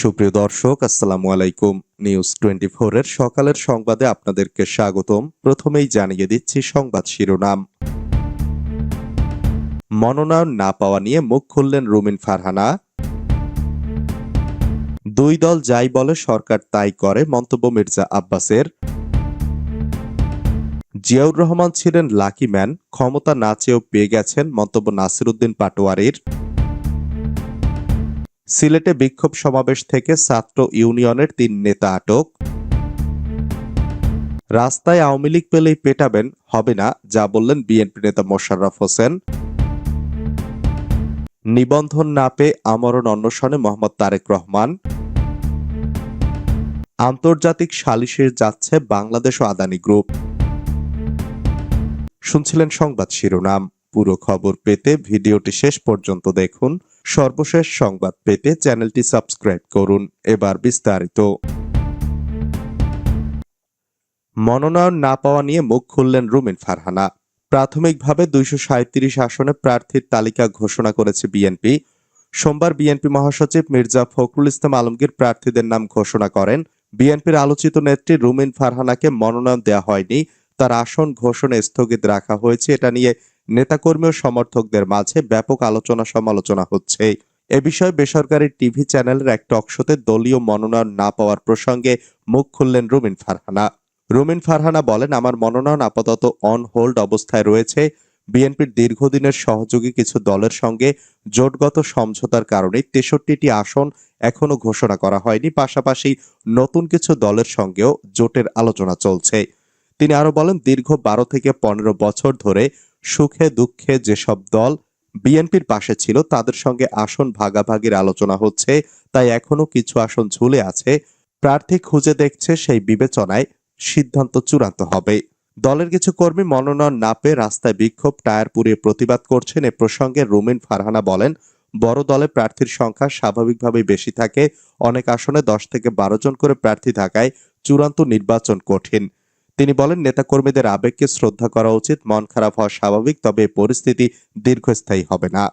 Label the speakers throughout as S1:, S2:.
S1: সুপ্রিয় দর্শক, আসসালামু আলাইকুম। নিউজ টোয়েন্টি এর সকালের সংবাদে আপনাদেরকে স্বাগতম। প্রথমেই জানিয়ে দিচ্ছি সংবাদ শিরোনাম। মনোনয়ন না পাওয়া নিয়ে মুখ খুললেন রুমিন ফারহানা। দুই দল যাই বলে সরকার তাই করে, মন্তব্য মির্জা আব্বাসের। জিয়াউর রহমান ছিলেন লাকি ম্যান, ক্ষমতা না চেয়েও পেয়ে গেছেন মন্তব্য নাসিরুদ্দিন পাটোয়ারির। সিলেটে বিক্ষোভ সমাবেশ থেকে ছাত্র ইউনিয়নের তিন নেতা আটক। রাস্তায় আওয়ামী লীগ পেলেই পেটাবেন, হবে না, যা বললেন বিএনপি নেতা মোশাররফ হোসেন। নিবন্ধন না পেয়ে আমরণ অন্বেষণে মোহাম্মদ তারেক রহমান। আন্তর্জাতিক সালিশে যাচ্ছে বাংলাদেশ ও আদানি গ্রুপ। শুনছিলেন সংবাদ শিরোনাম। পুরো খবর পেতে ভিডিওটি শেষ পর্যন্ত দেখুন। সর্বশেষ সংবাদ পেতে চ্যানেলটি সাবস্ক্রাইব করুন। এবার বিস্তারিত। মনোনয়ন না পাওয়া নিয়ে মুখ খুললেন রুমিন ফারহানা। প্রাথমিকভাবে দুইশো সাঁত্রিশ আসনে প্রার্থীর তালিকা ঘোষণা করেছে বিএনপি। সোমবার বিএনপি মহাসচিব মির্জা ফখরুল ইসলাম আলমগীর প্রার্থীদের নাম ঘোষণা করেন। বিএনপির আলোচিত নেত্রী রুমিন ফারহানাকে মনোনয়ন দেওয়া হয়নি। তার আসন ঘোষণা স্থগিত রাখা হয়েছে। এটা নিয়ে নেতাকর্মী ও সমর্থকদের মাঝে ব্যাপক আলোচনা সমালোচনা হচ্ছে। এ বিষয়ে বেসরকারি টিভি চ্যানেলের এক টকশোতে দলীয় মনোনয়ন না পাওয়ার প্রসঙ্গে মুখ খুললেন রুমিন ফারহানা। রুমিন ফারহানা বলেন, আমার মনোনয়ন আপাতত অন হোল্ড অবস্থায় রয়েছে। বিএনপির দীর্ঘদিনের সহযোগী কিছু দলের সঙ্গে জোটগত সমঝোতার কারণে তেষট্টিটি আসন এখনও ঘোষণা করা হয়নি। পাশাপাশি নতুন কিছু দলের সঙ্গেও জোটের আলোচনা চলছে। তিনি আরও বলেন, দীর্ঘ বারো থেকে পনেরো বছর ধরে সুখে দুঃখে যেসব দল বিএনপির পাশে ছিল, তাদের সঙ্গে আসন ভাগাভাগির আলোচনা হচ্ছে, তাই এখনও কিছু আসন ঝুলে আছে। প্রার্থী খুঁজে দেখছে সেই বিবেচনায় সিদ্ধান্ত চূড়ান্ত হবে। দলের কিছু কর্মী মনোনয়ন না পেয়ে রাস্তায় বিক্ষোভ, টায়ার পুড়িয়ে প্রতিবাদ করছেন এ প্রসঙ্গে রুমিন ফারহানা বলেন, বড় দলে প্রার্থীর সংখ্যা স্বাভাবিকভাবেই বেশি থাকে, অনেক আসনে দশ থেকে বারো জন করে প্রার্থী থাকায় চূড়ান্ত নির্বাচন কঠিন। তিনি বলেন, নেতাকর্মীদের আবেগকে শ্রদ্ধা করা উচিত, মন খারাপ হওয়া স্বাভাবিক, তবে পরিস্থিতি দীর্ঘস্থায়ী হবে না।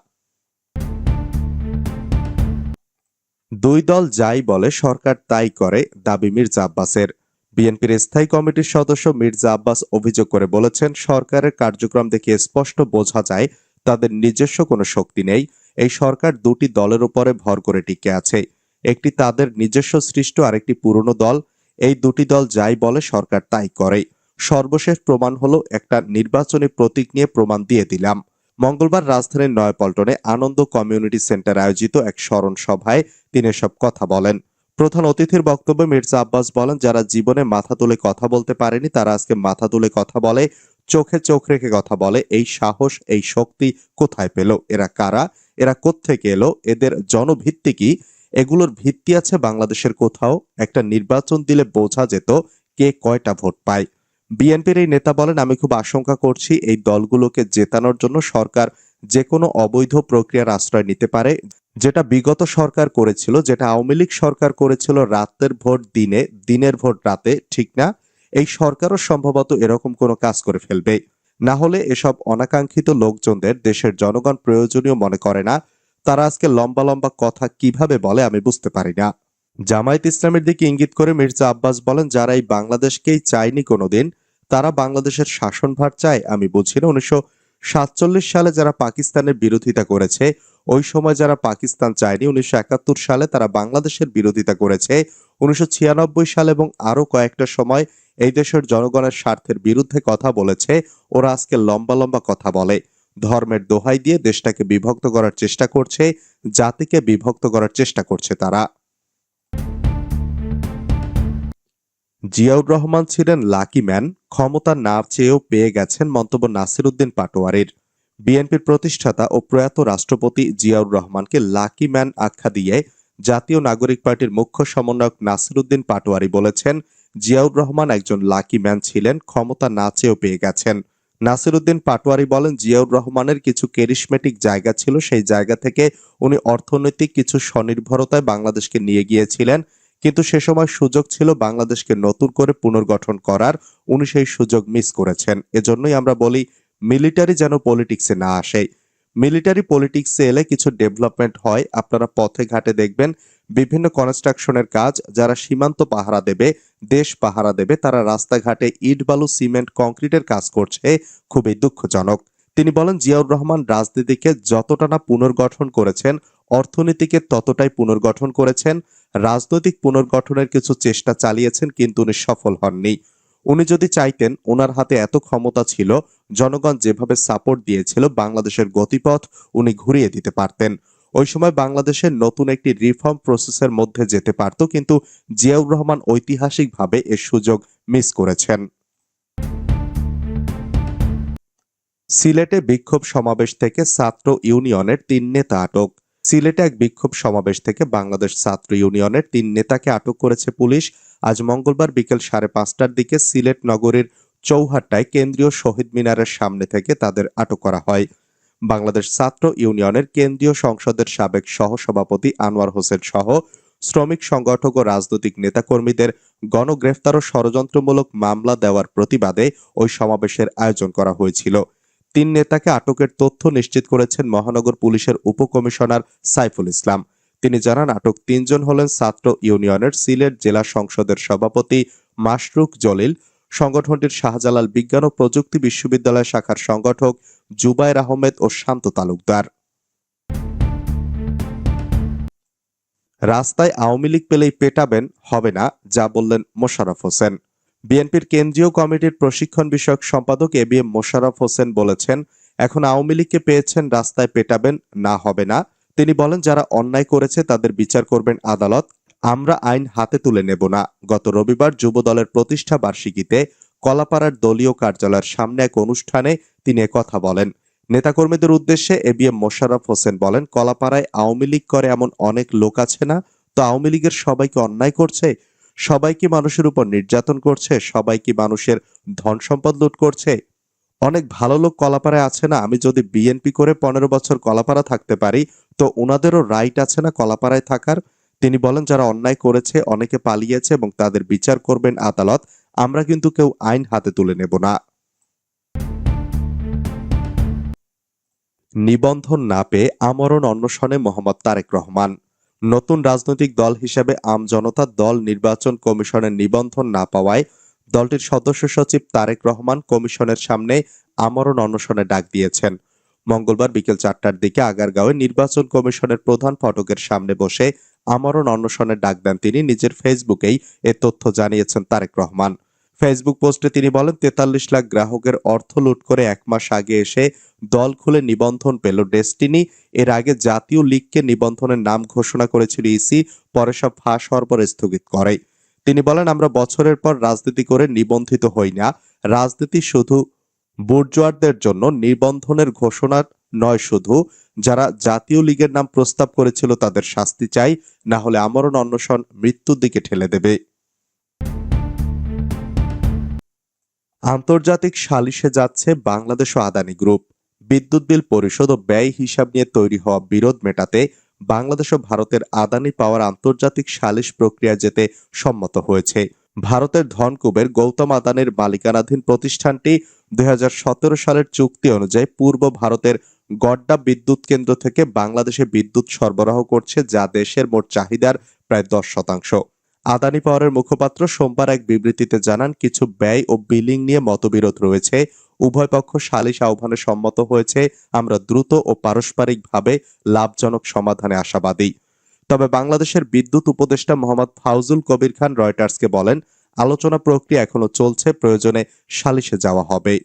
S1: দুই দল যাই বলে, সরকার তাই করে, দাবি মির্জা আব্বাসের। বিএনপির স্থায়ী কমিটির সদস্য মির্জা আব্বাস অভিযোগ করে বলেছেন, সরকারের কার্যক্রম দেখে স্পষ্ট বোঝা যায়, তাদের নিজস্ব কোনো শক্তি নেই। এই সরকার দুটি দলের উপরে ভর করে টিকে আছে। একটি তাদের নিজস্ব সৃষ্ট, আরেকটি পুরনো দল। এই দুটি দল যাই বলে সরকার তাই করে। সর্বশেষ প্রমাণ হলো একটা নির্বাচনী প্রতীক নিয়ে প্রমাণ দিয়ে দিলাম। মঙ্গলবার রাজধানীর নয়াপল্টনে আনন্দ কমিউনিটি সেন্টার আয়োজিত এক স্মরণ সভায় তিনি সব কথা বলেন। প্রধান অতিথির বক্তব্যে মির্জা আব্বাস বলেন, যারা জীবনে মাথা তুলে কথা বলতে পারেনি, তারা আজকে মাথা তুলে কথা বলে, চোখে চোখ রেখে কথা বলে। এই সাহস, এই শক্তি কোথায় পেল? এরা কারা? এরা কোত্থেকে এলো? এদের জনভিত্তি কি? এগুলোর ভিত্তি আছে বাংলাদেশের কোথাও। একটা নির্বাচন দিলে বোঝা যেত কে কয়টা ভোট পায়। বিএনপির এই নেতা বলেন, আমি খুব আশঙ্কা করছি এই দলগুলোকে জেতানোর জন্য সরকার যে কোনো অবৈধ প্রক্রিয়ার আশ্রয় নিতে পারে। যেটা বিগত সরকার করেছিল, যেটা আওয়ামী লীগ সরকার করেছিল রাতের ভোট দিনে, দিনের ভোট রাতে, ঠিক না? এই সরকারও সম্ভবত এরকম কোনো কাজ করে ফেলবে। না হলে এসব অনাকাঙ্ক্ষিত লোকজনদের দেশের জনগণ প্রয়োজনীয় মনে করে না। তারা আজকে লম্বা লম্বা কথা কীভাবে বলে আমি বুঝতে পারি না জামায়াত ইসলামের দিকে ইঙ্গিত করে মির্জা আব্বাস বলেন, যারা এই বাংলাদেশকেই চায়নি কোনোদিন, তারা বাংলাদেশের শাসনভার চায়। আমি বুঝি না, উনিশশো সাতচল্লিশ সালে যারা পাকিস্তানের বিরোধিতা করেছে, ওই সময় যারা পাকিস্তান চায়নি, উনিশশো একাত্তর সালে তারা বাংলাদেশের বিরোধিতা করেছে। উনিশশো ছিয়ানব্বই সাল এবং আরও কয়েকটা সময় এই দেশের জনগণের স্বার্থের বিরুদ্ধে কথা বলেছে। ওরা আজকে লম্বা লম্বা কথা বলে। ধর্মের দোহাই দিয়ে দেশটাকে বিভক্ত করার চেষ্টা করছে, জাতিকে বিভক্ত করার চেষ্টা করছে তারা। জিয়াউর রহমান ছিলেন লাকি ম্যান ক্ষমতা না চেয়েও পেয়ে গেছেন মন্তব্য নাসিরুদ্দিন পাটোয়ারির। বিএনপির প্রতিষ্ঠাতা ও প্রয়াত রাষ্ট্রপতি জিয়াউর রহমানকে লাকি ম্যান আখ্যা দিয়ে জাতীয় নাগরিক পার্টির মুখ্য সমন্বয়ক নাসিরুদ্দিন পাটোয়ারি বলেছেন, জিয়াউর রহমান একজন লাকি ম্যান ছিলেন, ক্ষমতা না চেয়েও পেয়ে গেছেন। নাসিরুদ্দিন পাটোয়ারি বলেন, জিয়াউর রহমানের কিছু কেরিশমেটিক জায়গা ছিল, সেই জায়গা থেকে উনি অর্থনৈতিক কিছু স্বনির্ভরতায় বাংলাদেশকে নিয়ে গিয়েছিলেন। কিন্তু সে সময় সুযোগ ছিল বাংলাদেশকে নতুন করে পুনর্গঠন করার। উনি সেই সুযোগ মিস করেছেন। এজন্যই আমরা বলি মিলিটারি যেন পলিটিক্সে না আসে। মিলিটারি পলিটিক্সে এলে কিছু ডেভেলপমেন্ট হয়, আপনারা পথে ঘাটে দেখবেন বিভিন্ন কনস্ট্রাকশনের কাজ, যারা সীমান্ত পাহারা দেবে, দেশ পাহারা দেবে, তারা রাস্তাঘাটে ইট, বালু, সিমেন্ট, কংক্রিটের কাজ করছে, খুবই দুঃখজনক। তিনি বলেন, জিয়াউর রহমান রাজনীতিকে যতটা না পুনর্গঠন করেছেন, অর্থনীতিকে ততটাই পুনর্গঠন করেছেন, রাজনৈতিক পুনর্গঠনের কিছু চেষ্টা চালিয়েছেন, কিন্তু উনি সফল হননি। উনি যদি চাইতেন ওনার হাতে এত ক্ষমতা ছিল, জনগণ যেভাবে সাপোর্ট দিয়েছিল বাংলাদেশের গতিপথ উনি ঘুরিয়ে দিতে পারতেন। ওই সময় বাংলাদেশের নতুন একটি রিফর্ম প্রসেসের মধ্যে যেতে পারত, কিন্তু জিয়াউর রহমান ঐতিহাসিকভাবে এর সুযোগ মিস করেছেন। সিলেটে বিক্ষোভ সমাবেশ থেকে ছাত্র ইউনিয়নের তিন নেতা আটক। সিলেটে এক বিক্ষোভ সমাবেশ থেকে বাংলাদেশ ছাত্র ইউনিয়নের তিন নেতাকে আটক করেছে পুলিশ। আজ মঙ্গলবার বিকেল সাড়ে পাঁচটার দিকে সিলেট নগরীর চৌহাট্টায় কেন্দ্রীয় শহীদ মিনারের সামনে থেকে তাদের আটক করা হয়। বাংলাদেশ ছাত্র ইউনিয়নের কেন্দ্রীয় সংসদের সাবেক সহসভাপতি আনোয়ার হোসেন সহ শ্রমিক সংগঠক ও রাজনৈতিক নেতাকর্মীদের গণগ্রেফতার ও ষড়যন্ত্রমূলক মামলা দেওয়ার প্রতিবাদে ওই সমাবেশের আয়োজন করা হয়েছিল। তিন নেতাকে আটকের তথ্য নিশ্চিত করেছেন মহানগর পুলিশের উপকমিশনার সাইফুল ইসলাম। তিনি জানান, আটক তিনজন হলেন ছাত্র ইউনিয়নের সিলেট জেলা সংসদের সভাপতি মাশরুক জলিল, সংগঠনটির শাহজালাল বিজ্ঞান ও প্রযুক্তি বিশ্ববিদ্যালয় শাখার সংগঠক জুবায়ের আহমেদ ও শান্ত তালুকদার। রাস্তায় আওয়ামী লীগ পেলেই পেটাবেন, হবে না, যা বললেন মোশাররফ হোসেন। বিএনপির কেন্দ্রীয় কমিটির প্রশিক্ষণ বিষয়ক সম্পাদক A B M Mosharraf Hossain বলেছেন, এখন আওয়ামী লীগকে পেয়েছেন, রাস্তায় পেটাবেন, না হবে না। তিনি বলেন, যারা অন্যায় করেছে, তাদের বিচার করবেন আদালত। আমরা আইন হাতে তুলে নেব না। গত রবিবার যুব দলের প্রতিষ্ঠা বার্ষিকীতে কলাপাড়ার দলীয় কার্যালয়ের সামনে এক অনুষ্ঠানে তিনি কথা বলেন। নেতাকর্মীদের উদ্দেশ্যে A B M Mosharraf Hossain বলেন, কলাপাড়ায় আওয়ামী লীগ করে এমন অনেক লোক আছে না? তো আওয়ামী লীগের সবাইকে অন্যায় করছে? সবাই কি মানুষের উপর নির্যাতন করছে? সবাই কি মানুষের ধন সম্পদ লুট করছে? অনেক ভালো লোক কলাপাড়ায় আছে না? আমি যদি বিএনপি করে পনেরো বছর কলাপাড়া থাকতে পারি, তো ওনাদেরও রাইট আছে না কলাপাড়ায় থাকার? তিনি বলেন, যারা অন্যায় করেছে, অনেকে পালিয়েছে এবং তাদের বিচার করবেন আদালত। আমরা কিন্তু কেউ আইন হাতে তুলে নেব না। নিবন্ধন না পেয়ে আমরণ অন্বেষণে মোহাম্মদ তারেক রহমান। নতুন রাজনৈতিক দল হিসেবে আমজনতা দল নির্বাচন কমিশনের নিবন্ধন না পাওয়ায় দলটির সদস্য সচিব তারেক রহমান কমিশনের সামনে আমরণ অন্বেষণে ডাক দিয়েছেন। মঙ্গলবার বিকেল চারটার দিকে আগারগাঁওয়ে নির্বাচন কমিশনের প্রধান ফটকের সামনে বসে আমরণ অন্বেষণে ডাক দেন তিনি। নিজের ফেসবুকেই এ তথ্য জানিয়েছেন তারেক রহমান। ফেসবুক পোস্টে তিনি বলেন, তেতাল্লিশ লাখ গ্রাহকের অর্থ লুট করে এক মাস আগে এসে দল খুলে নিবন্ধন পেল ডেস্টিনি। এর আগে জাতীয় লীগকে নিবন্ধনের নাম ঘোষণা করেছিল ইসি, পরে সব ফাঁস হওয়ার পর স্থগিত করে। তিনি বলেন, আমরা বছরের পর রাজনীতি করে নিবন্ধিত হই না। রাজনীতি শুধু বুর্জোয়ারদের জন্য, নিবন্ধনের ঘোষণা নয় শুধু। যারা জাতীয় লীগের নাম প্রস্তাব করেছিল তাদের শাস্তি চাই, না হলে আমরণ অন্বেষণ মৃত্যুর দিকে ঠেলে দেবে। আন্তর্জাতিক সালিশে যাচ্ছে বাংলাদেশ আদানি গ্রুপ। বিদ্যুৎ বিল পরিশোধ ও ব্যয় হিসাব নিয়ে তৈরি হওয়া বিরোধ মেটাতে বাংলাদেশ ও ভারতের আদানি পাওয়ার আন্তর্জাতিক সালিশ প্রক্রিয়া যেতে সম্মত হয়েছে। ভারতের ধনকুবের গৌতম আদানির মালিকানাধীন প্রতিষ্ঠানটি দু হাজার সতেরো সালের চুক্তি অনুযায়ী পূর্ব ভারতের গড্ডা বিদ্যুৎ কেন্দ্র থেকে বাংলাদেশে বিদ্যুৎ সরবরাহ করছে, যা দেশের মোট চাহিদার প্রায় দশ শতাংশ। আদানি পাওয়ারের মুখপাত্র সোমবার এক বিবৃতিতে জানান, কিছু ব্যয় ও বিলিং নিয়ে মতবিরোধ রয়েছে। উভয় পক্ষ সালিশ আহ্বানে সম্মত হয়েছে। আমরা দ্রুত ও পারস্পরিকভাবে লাভজনক সমাধানে আশাবাদী। তবে বাংলাদেশের বিদ্যুৎ উপদেষ্টা মোহাম্মদ ফাউজুল কবির খান রয়টার্সকে বলেন, আলোচনা প্রক্রিয়া এখনও চলছে, প্রয়োজনে সালিশে যাওয়া হবে।